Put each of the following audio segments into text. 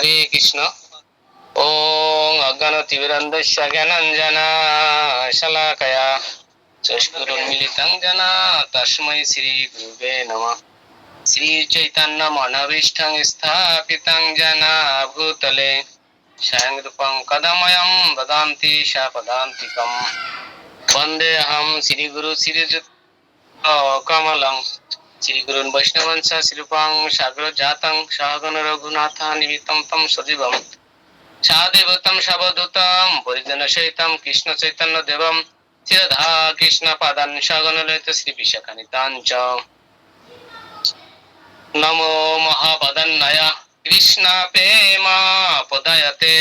হরে কৃষ্ণ। ওং অজ্ঞানতিবিরন্দস্য জ্ঞানঞ্জনা শলাকয়া। চষ্পুরুন্মিলিতং জনা, তস্মৈ শ্রী গুরুবে নমঃ। শ্রী চৈতন্য মনোবিষ্ঠং স্থাপিতং জনা, ভূতলে। স্বয়ং রূপং কদময়ং দদান্তি সপদান্তিকম। বন্দেহম শ্রীগুরু শ্রীযুক্ত কমলং। श्रीगुरुन् वैष्णवं च श्रीरूपां सागरजातं सहगण रघुनाथान्वितं तं सजीवं सादेवतं सवदूतं परिजनसहितं कृष्णचैतन्यदेवं श्रीधा कृष्णपादान् सगणलयित श्रीविशाखानितां च नमो महापदन्नय कृष्ण प्रेम पदयते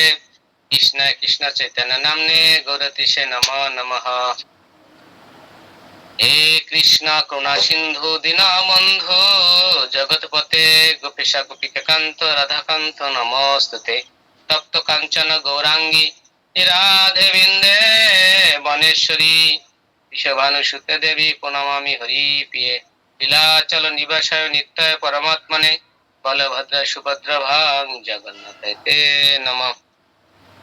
कृष्ण कृष्ण चैतन्य नामने गौरतिशे नमो नमः হে কৃষ্ণ করুণা সিন্ধু দীনবন্ধু জগৎপতে গোপীশা গোপিকান্ত রাধাকান্ত, নমস্তুতে। তপ্ত কাঞ্চন গৌরাঙ্গী রাধে বিন্দে বনেশ্বরী। বিশ্বভানুসুতে দেবী প্রণমামি হরি পিয়ে লীলাচল নিবাসায় নিত্য পরমাত্মনে। বলভদ্র সুভদ্র ভাং জগন্নাথ নমঃ।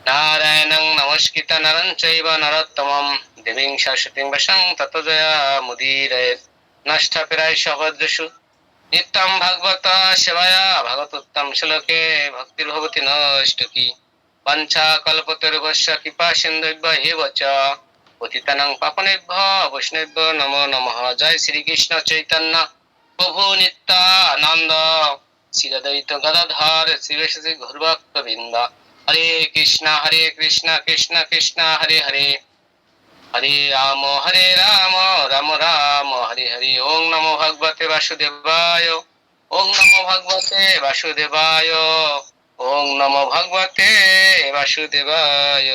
নারায়ণং নমস্কৃত নরং চৈব নরোত্তমম দেবীং সরস্বতীং বশং ততজয়া মুদীরয়েত নষ্টাপিরায় সভদ্রসু নিত্যং ভাগবত সেবায়া ভাগবতোত্তম শ্লোকে ভক্তির্ভবতি নষ্টকি পঞ্চা কল্পতরুবস্য কৃপা সিন্ধুভ্য এব চ পতিতানাং পাপনেভ্য বৈষ্ণব্য নমো নমঃ জয় শ্রীকৃষ্ণ চৈতন্য প্রভু নিত্যানন্দ শ্রীদ্বৈত গদাধর শ্রীবেশী ঘুরভক্ত বৃন্দ হরে কৃষ্ণ হরে কৃষ্ণ কৃষ্ণ কৃষ্ণ, হরে হরে। হরে রাম হরে রাম রাম রাম, হরে হরে। ওং নমো ভগবতে বাসুদেবায়, ওং নমো ভগবতে বাসুদেবায়, ওং নমো ভগবতে বাসুদেবায়।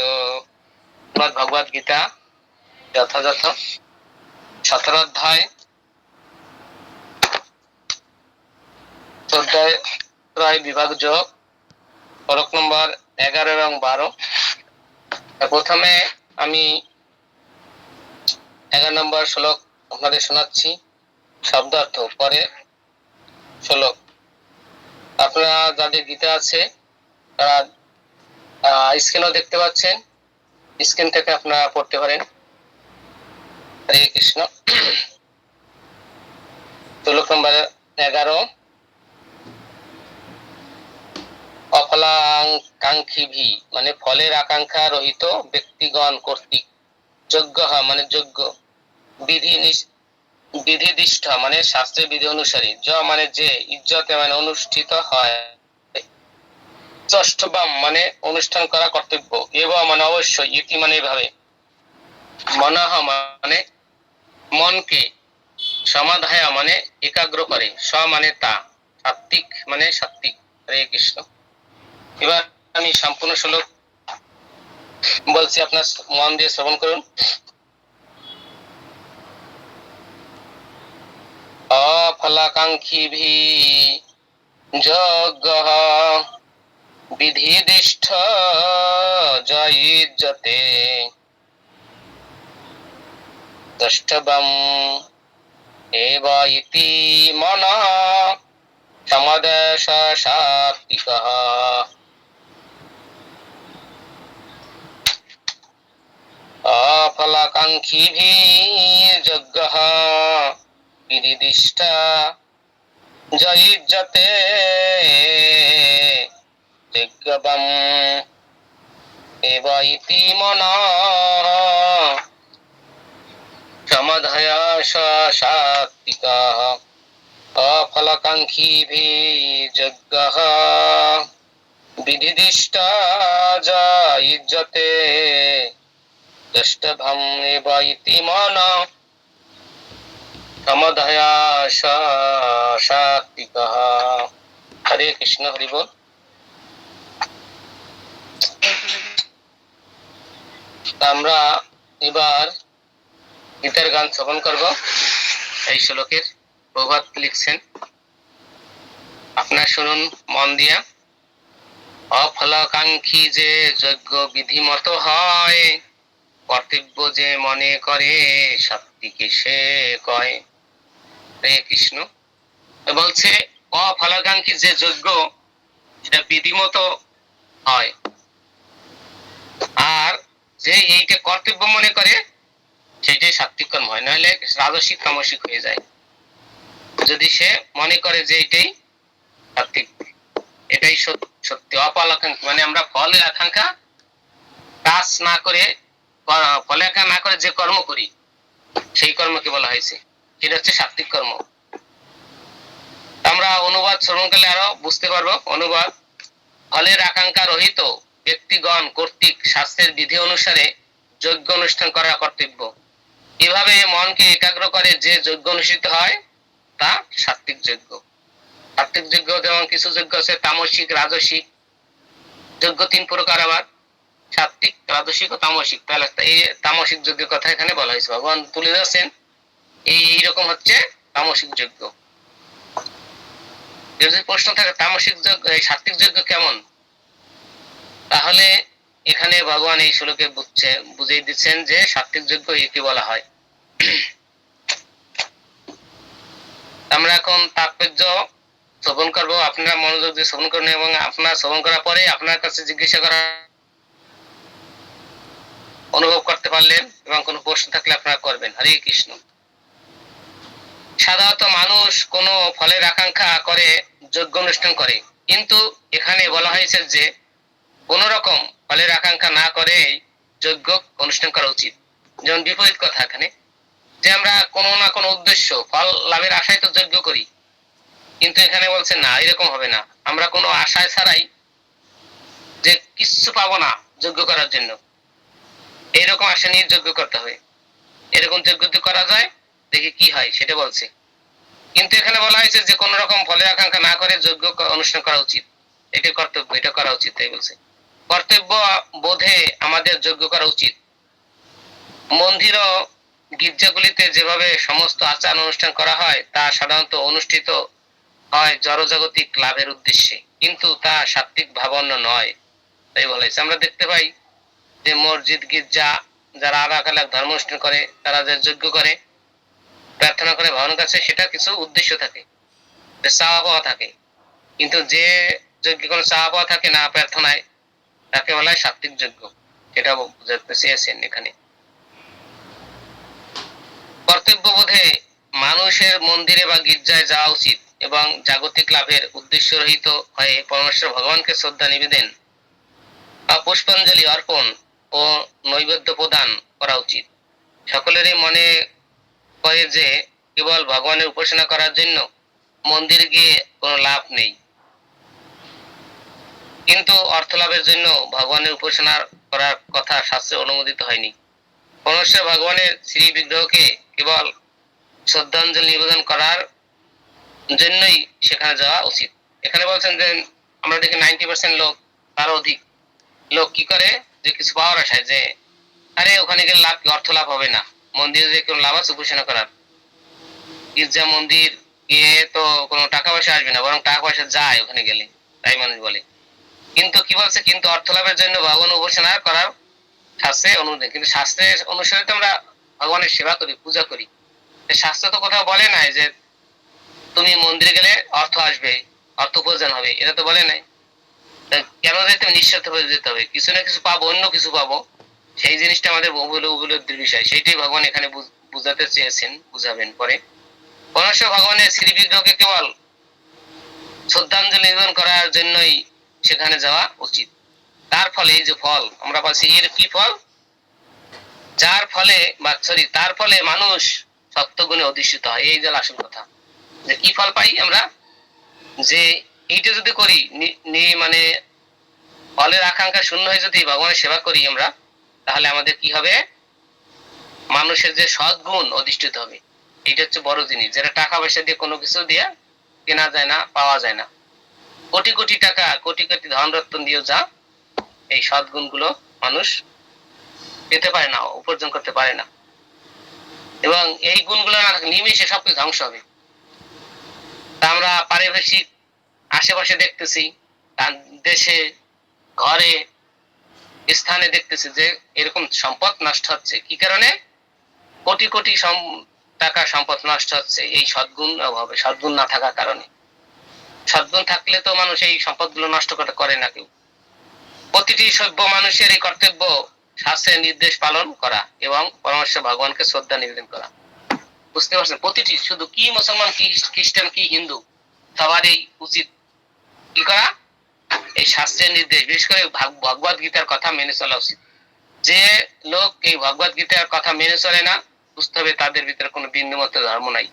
ভগবত গীতা, যথাযথ সতেরো অধ্যায় অধ্যায় ত্রয় বিভাগ যোগ পরক নম্বর এগারো এবং বারো। প্রথমে আমি এগারো নম্বর শ্লোক আপনাদের শোনাচ্ছি। শব্দার্থ, পরে শ্লোক। আপনারা যাদের গীতা আছে, তারা স্ক্রিনও দেখতে পাচ্ছেন। স্ক্রিন থেকে আপনারা পড়তে পারেন। হরে কৃষ্ণ। শ্লোক নম্বর এগারো। অফলাকাঙ্ক্ষী ভি মানে ফলের আকাঙ্ক্ষা রহিত ব্যক্তিগণ কর্তৃক। যোগ্য মানে যোগ্য বিধি নিষ- মানে শাস্ত্রের বিধি অনুসারী। মানে যে, ইজ্জতে মানে অনুষ্ঠিত হয়। ষষ্ঠবাম মানে অনুষ্ঠান করা কর্তব্য। এবং মানে অবশ্যই, ইতি মানে এভাবে। মনাহ মানে মনকে সমাধায়া মানে একাগ্র করে। স মানে তা সাত্বিক মানে সাত্বিক। হরে কৃষ্ণ। এবার আমি সম্পূর্ণ শ্লোক বলছি, আপনার মন দিয়ে শ্রবণ করুন। অফলাকাঙ্ক্ষী যজ্ঞ বিধিদিষ্ঠ জয়িজ্যতে দ্রষ্টব্যম এব ইতি মন সমদেশ সাত্বিকः অফলাকাঙ্ক্ষীभिः যজ্ঞः বিদিদিষ্টা জয়িজ্যতে যজ্ঞবম এব ইতি মনঃ সমধয়া সাত্বিকাः অফলকাঙ্ক্ষীभिः যজ্ঞः বিধিদিষ্টা যজ্যতে মন সমধয়া সাত্বিকः হরে কৃষ্ণ হরি বল আমরা এবার গীতার গান শ্রবণ করব। এই শ্লোকের প্রভাত লিখছেন। আপনার শুনুন মন দিয়া। অফলাকাঙ্ক্ষী যে যজ্ঞ বিধি মতো হয় কর্তব্য যে মনে করে শক্তিকে সে কয়। হরে কৃষ্ণ বলছে অফলাকাঙ্ক্ষী যে যজ্ঞ সেটা বিধিমতো হয়। আর যে এইটা কর্তব্য মনে করে সেটাই সাত্বিক কর্ম হয়, নাহলে রাজসিক তামসিক হয়ে যায়। যদি সে মনে করে যে এটাই সাত্বিক এটাই সত্যি অপাল আকাঙ্ক্ষা মানে আমরা ফলের আকাঙ্ক্ষা কাজ না করে ক- ফলের না করে যে কর্ম করি, সেই কর্মকে বলা হয়েছে। সেটা হচ্ছে সাত্বিক কর্ম। আমরা অনুবাদ শ্রবণ করলে আরও বুঝতে পারব, অনুবাদ ফলের আকাঙ্ক্ষা রহিত ব্যক্তিগণ কর্তৃক শাস্ত্রের বিধি অনুসারে যজ্ঞ অনুষ্ঠান করা কর্তব্য। এভাবে মনকে একাগ্র করে যে যজ্ঞ অনুষ্ঠিত হয়, তা সাত্বিক যজ্ঞ। সাত্বিক যজ্ঞ যেমন কিছু যজ্ঞ আছে, তামসিক, রাজসিক, যজ্ঞ তিন প্রকার আবার। সাত্বিক রাজসিক ও তামসিক। তাহলে এই তামসিক যজ্ঞের কথা এখানে বলা হয়েছে। ভগবান তুলে এই এইরকম হচ্ছে তামসিক যজ্ঞ। যদি প্রশ্ন থাকে, তামসিক যজ্ঞ সাত্বিক যজ্ঞ কেমন? তাহলে এখানে ভগবান এই শ্লোকে বুঝছে, বুঝিয়ে দিচ্ছেন যে সাত্বিক যজ্ঞ একে বলা হয়। আমরা এখন তাৎপর্য শ্রবণ করব। আপনারা মনোযোগ দিয়ে শ্রবণ করুন এবং আপনার শ্রবণ করার পরে আপনার কাছে জিজ্ঞাসা করা অনুভব করতে পারলেন এবং কোনো প্রশ্ন থাকলে আপনারা করবেন। হরে কৃষ্ণ। সাধারণত মানুষ কোনো ফলের আকাঙ্ক্ষা করে যজ্ঞ অনুষ্ঠান করে। কিন্তু এখানে বলা হয়েছে যে, কোন রকম ফলের আকাঙ্ক্ষা না করে যজ্ঞ অনুষ্ঠান করা উচিত। যেমন বিপরীত কথা এখানে, যে আমরা কোনো না কোনো উদ্দেশ্য, ফল লাভের আশায় তো যজ্ঞ করি। কিন্তু এখানে বলছে, না, এরকম হবে না। আমরা কোনো আশায় ছাড়াই যে, কিচ্ছু পাবো না যজ্ঞ করার জন্য। এইরকম আশা নিয়ে যজ্ঞ করতে হবে এরকম তো করা যায়, দেখি কি হয়, সেটা বলছে। কিন্তু এখানে বলা হয়েছে যে কোন রকম ফলের আকাঙ্ক্ষা না করে যজ্ঞ অনুষ্ঠান করা উচিত। এটা কর্তব্য, এটা করা উচিত, তাই বলছে। কর্তব্য বোধে আমাদের যজ্ঞ করা উচিত। মন্দির ও গির্জাগুলিতে যেভাবে সমস্ত আচার অনুষ্ঠান করা হয়, তা সাধারণত অনুষ্ঠিত হয় জড়জাগতিক লাভের উদ্দেশ্যে। কিন্তু তা সাত্বিক ভাবান্য নয়, তাই বলা হয়েছে। আমরা দেখতে পাই যে মসজিদ, গির্জা, যারা আলাদা আলাদা ধর্ম অনুষ্ঠান করে, তারা যে যজ্ঞ করে, প্রার্থনা করে ভগবানের কাছে সেটা কিছু উদ্দেশ্য থাকে চাওয়া পাওয়া থাকে। কিন্তু যে যজ্ঞে কোনো চাওয়া পাওয়া থাকে না প্রার্থনায়, তাকে বলা হয় সাত্বিক যজ্ঞ। বুঝাতে চেয়েছেন এখানে। কর্তব্য বোধে মানুষের মন্দিরে বা গির্জায় যাওয়া উচিত এবং জাগতিক লাভের উদ্দেশ্য রহিত হয়ে পরমেশ্বর ভগবানকে শ্রদ্ধা নিবেদন বা পুষ্পাঞ্জলি অর্পণ ও নৈবেদ্য প্রদান করা উচিত। সকলেরই মনে করে যে কেবল ভগবানের উপাসনা করার জন্য মন্দির গিয়ে কোনো লাভ নেই। কিন্তু অর্থ লাভের জন্য ভগবানের উপাসনা করার কথা শাস্ত্রে অনুমোদিত হয়নি। পরমেশ্বর ভগবানের শ্রী বিগ্রহকে কেবল শ্রদ্ধাঞ্জলি নিবেদন করার জন্যই সেখানে যাওয়া উচিত। এখানে বলছেন যে আমরা দেখি নাইনটি পার্সেন্ট লোক তার অধিক লোক কি করে? যে কিছু পাওয়ার আশায় যে, আরে ওখানে গেলে লাভ কি? অর্থ লাভ হবে না। মন্দিরে যে কোনো লাভ আছে, উপাসনা করার। গির্জা মন্দির গিয়ে তো কোনো টাকা পয়সা আসবে না, বরং টাকা পয়সা যায় ওখানে গেলে তাই মানুষ বলে। কিন্তু কি বলছে? কিন্তু অর্থ লাভের জন্য ভগবান উপাসনা করার শাস্ত্রে অনুমোদন। কিন্তু শাস্ত্রের অনুসারে তো আমরা ভগবানের সেবা করি, পূজা করি। শাস্ত্র তো কোথাও বলে নাই যে, তুমি মন্দিরে গেলে অর্থ আসবে, অর্থ উপার্জন হবে, এটা তো বলে নাই। কেন যেতে নিঃস্বার্থ ভাবে যেতে হবে? কিছু না কিছু পাবো, অন্য কিছু পাবো। সেই জিনিসটা আমাদের বহুল উপলব্ধির বিষয়। সেইটাই ভগবান এখানে বুঝাতে চেয়েছেন, বুঝাবেন পরে। পরমেশ্বর ভগবানের শ্রী বিগ্রহকে কেবল শ্রদ্ধাঞ্জলি নিবেদন করার জন্যই সেখানে যাওয়া উচিত। তার ফলে এই যে ফল, আমরা পাচ্ছি এর কি ফল? যার ফলে বা সরি তার ফলে মানুষ সত্যগুণে অধিষ্ঠিত হয়। এই যে আসল কথা। যে কি ফল পাই আমরা? যে এইটা যদি করি মানে ফলের আকাঙ্ক্ষা শূন্য হয়ে যদি ভগবানের সেবা করি আমরা, তাহলে আমাদের কি হবে? মানুষের যে সদ্গুণ অধিষ্ঠিত হবে। এটা হচ্ছে বড় জিনিস। যেটা টাকা পয়সা দিয়ে কোনো কিছু দিয়ে কেনা যায় না, পাওয়া যায় না। কোটি কোটি টাকা, কোটি কোটি ধনরত্ন দিয়েও যা, এই সদ্গুণগুলো মানুষ পেতে পারে না, উপার্জন করতে পারে না। এবং এই গুণগুলো না নিমেষে সবকিছু ধ্বংস হবে। তা আমরা পারিপার্শ্বিক আশেপাশে দেখতেছি, তার দেশে, ঘরে স্থানে দেখতেছি যে এরকম সম্পদ নষ্ট হচ্ছে। কি কারণে? কোটি কোটি টাকা সম্পদ নষ্ট হচ্ছে এই সদ্গুণ অভাবে, সদ্গুণ না থাকার কারণে। সদ্গুণ থাকলে তো মানুষ এই সম্পদগুলো নষ্ট করে না কেউ। প্রতিটি সভ্য মানুষের এই কর্তব্য শাস্ত্রের নির্দেশ পালন করা এবং পরামর্শ ভগবানকে শ্রদ্ধা নিবেদন করা। বুঝতে পারছেন? প্রতিটি শুধু কি মুসলমান, কি খ্রিস্টান, কি হিন্দু, সবারই উচিত কি করা? এই শাস্ত্রের নির্দেশ, বিশেষ করে ভাগ- ভগবত গীতার কথা মেনে চলা উচিত। যে লোক এই ভগবত গীতার কথা মেনে চলে না, বুঝতে হবে তাদের ভিতরে কোনো বিন্দুমাত্র ধর্ম নাই।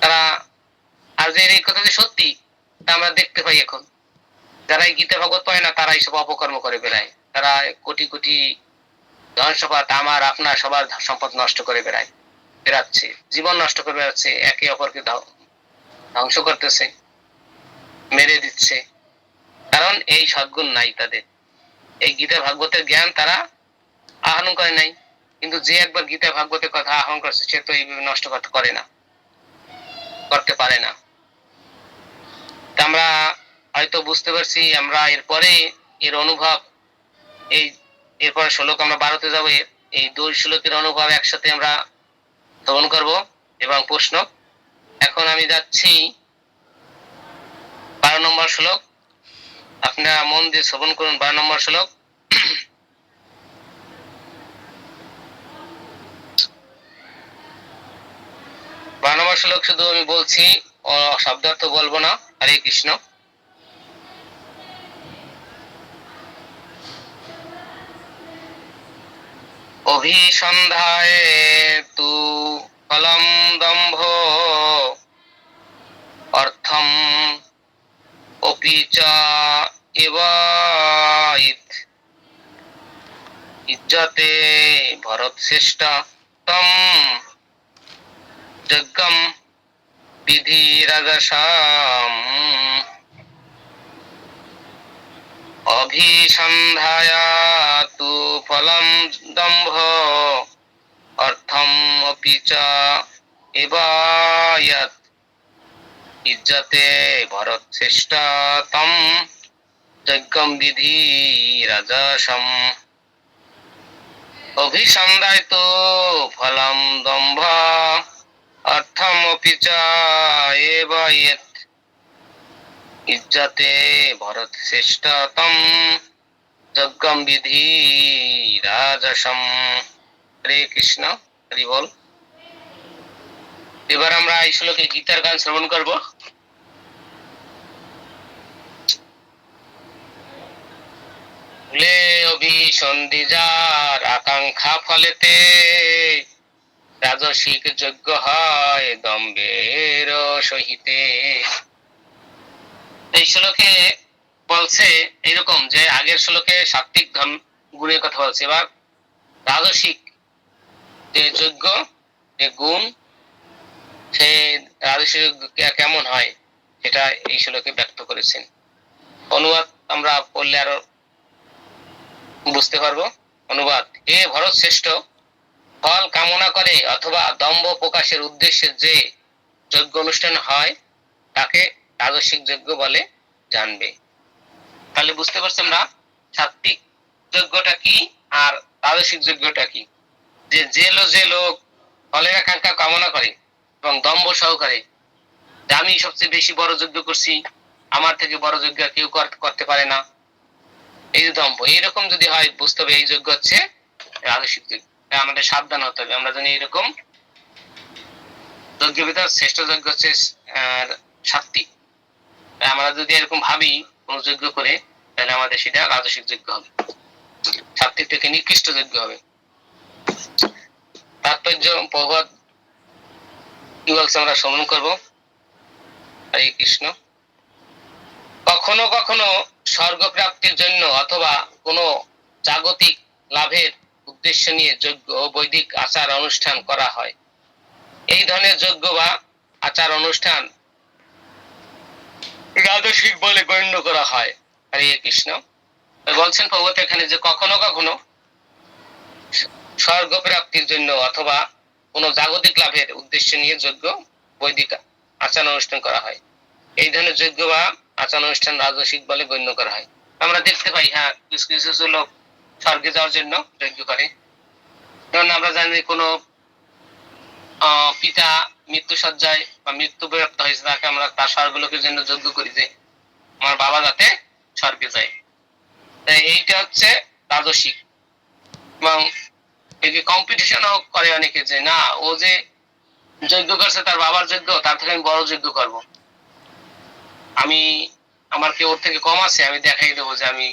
তারা আর যে এই কথা যে সত্যি, তা আমরা দেখতে পাই এখন। যারা এই গীতা ভাগবত পায় না, তারা এইসব অপকর্ম করে বেড়ায়। তারা কোটি কোটি ধন সম্পদ আমার, আপনার সবার সম্পদ নষ্ট করে বেড়ায়, বেড়াচ্ছে। জীবন নষ্ট করে বেড়াচ্ছে, একে অপরকে ধ্ব- ধ্বংস করতেছে। মেরে দিচ্ছে। কারণ এই সদ্গুণ নাই তাদের। এই গীতা ভাগবতের জ্ঞান তারা আহরণ করে নাই। কিন্তু যে একবার গীতা ভাগবতের কথা আহরণ করছে, সে তো এইভাবে নষ্ট করতে করে না। করতে পারে না। আমরা হয়তো বুঝতে পারছি, আমরা এরপরে এর অনুভব, এই এরপরে শ্লোক আমরা বারোতে যাব এই দুই শ্লোকের অনুভব একসাথে আমরা শ্রবণ করব এবং প্রশ্ন। এখন আমি যাচ্ছি বারো নম্বর শ্লোক। আপনারা মন দিয়ে শ্রবণ করুন, বারো নম্বর শ্লোক। বারো নম্বর শ্লোক শুধু আমি বলছি শব্দার্থ বলব না। হরে কৃষ্ণ। অভিসন্ধায় তু ফলম দম্ভ। অর্থম অপি চ এব ইত ইজ্জতে ভরত শ্রেষ্ঠ তম যজ্ঞম বিধি রাজসাম অভিসন্ধায়া তু ফলম দম্ভ। অর্থম অপি চ এব ইয়ৎ ইজ্জতে ভরত শ্রেষ্ঠতম যজ্ঞম বিধি রাজসম। অভিসন্ধায় তো ফলম দম্ভ অর্থম অপি চ ইজ্জতে ভরত শ্রেষ্ঠতম যজ্ঞম বিধি রাজসম। হরে কৃষ্ণ, হরি বল। এবার আমরা এই শ্লোকে গীতার গান শ্রবণ করব। ভুলে অভিসন্ধি যার আকাঙ্ক্ষা ফলেতে রাজসিক যজ্ঞ হয় দম্বের সহিতে। এই শ্লোকে বলছে এরকম যে আগের শ্লোকে সাত্বিক ধর্ম গুণের কথা বলছে। এবার রাজসিক যে যজ্ঞ যে গুণ, সে রাজসিক কেমন হয় সেটা এই শ্লোকে ব্যক্ত করেছেন। অনুবাদ আমরা পড়লে আরও বুঝতে পারব? অনুবাদ। এ ভরত শ্রেষ্ঠ, ফল কামনা করে অথবা দম্ভ প্রকাশের উদ্দেশ্যে যে যজ্ঞ অনুষ্ঠান হয়, তাকে রাজস্বিক যজ্ঞ বলে জানবে। তাহলে বুঝতে পারছি আমরা সাত্বিক যজ্ঞটা কি আর রাজস্বিক যজ্ঞটা কি? যে যে লোক যে লোক ফলের আকাঙ্ক্ষা কামনা করে এবং দম্ভ সহকারে। আমি সবচেয়ে বেশি বড় যজ্ঞ করছি, আমার থেকে বড় যজ্ঞ কেউ করতে পারে না। এই যে দম্ভ এইরকম যদি হয়, বুঝতে হবে, এই যজ্ঞ হচ্ছে রাজস্বিক যজ্ঞ। আমাদের সাবধান হতে হবে, আমরা জানি এরকম যজ্ঞের ভিতর শ্রেষ্ঠ যজ্ঞ হচ্ছে তাই আমরা যদি এরকম ভাবি, কোন যজ্ঞ করে, তাহলে আমাদের সেটা রাজস্বিক যজ্ঞ হবে। সাত্বিক থেকে নিকৃষ্ট যজ্ঞ হবে। তাৎপর্য প্রভাত কি বলছে আমরা, শ্রবণ করব? হরে কৃষ্ণ। কখনো কখনো স্বর্গ প্রাপ্তির জন্য অথবা কোনো জাগতিক লাভের উদ্দেশ্য নিয়ে যজ্ঞ ও বৈদিক আচার অনুষ্ঠান করা হয়। এই ধরনের যজ্ঞ বা আচার অনুষ্ঠান রাজস্বিক বলে গণ্য করা হয়। হরে কৃষ্ণ। বলছেন প্রভুত এখানে যে কখনো কখনো স্বর্গ প্রাপ্তির জন্য অথবা কোনো জাগতিক লাভের উদ্দেশ্য নিয়ে যজ্ঞ, বৈদিক আচার অনুষ্ঠান করা হয়। এই ধরনের যজ্ঞ বা আচার রাজস্বিক বলে গণ্য করা হয়। আমরা দেখতে পাই হ্যাঁ কিছু কিছু লোক স্বর্গে যাওয়ার জন্য যজ্ঞ করে। যেমন আমরা জানি কোনো পিতা মৃত্যু সজ্জায় বা মৃত্যু বিরক্ত হয়েছে, তাকে আমরা তার স্বর্গলোকের জন্য যজ্ঞ করি যে, আমার বাবা যাতে স্বর্গে যায়। তাই এইটা হচ্ছে রাজসিক এবং একে কম্পিটিশনও করে অনেকে যে, না, ও যে যজ্ঞ করছে, তার বাবার যজ্ঞ, তার থেকে আমি বড় যজ্ঞ করব। আমি আমার কি ওর থেকে কম আছে আমি দেখাই দেবো যে আমি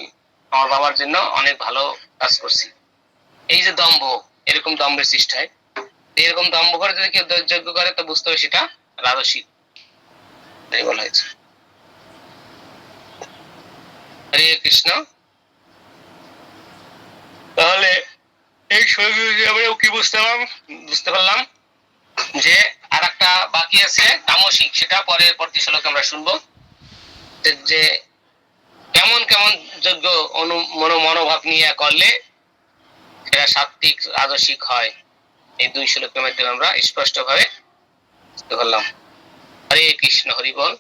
আমার বাবার জন্য অনেক ভালো কাজ করছি। এই যে দম্ভ এরকম দম্ভের সৃষ্টি হয় এরকম দম্ভ করে যদি কেউ যজ্ঞ করে তো বুঝতে হবে সেটা রাজসিক তাই বলা হয়েছে। হরে কৃষ্ণ। তাহলে এই শরীর কি বুঝতে পারলাম? বুঝতে পারলাম যে আর একটা বাকি আছে তামসিক সেটা পরের পরবর্তী শ্লোকে আমরা শুনব। যে- কেমন কেমন যোগ্য অনু মনো মনোভাব নিয়ে করলে এরা সাত্বিক আদর্শিক হয়। এই দুই শ্লোকের মাধ্যমে আমরা স্পষ্ট ভাবে বুঝতে পারলাম। হরে কৃষ্ণ, হরি বল।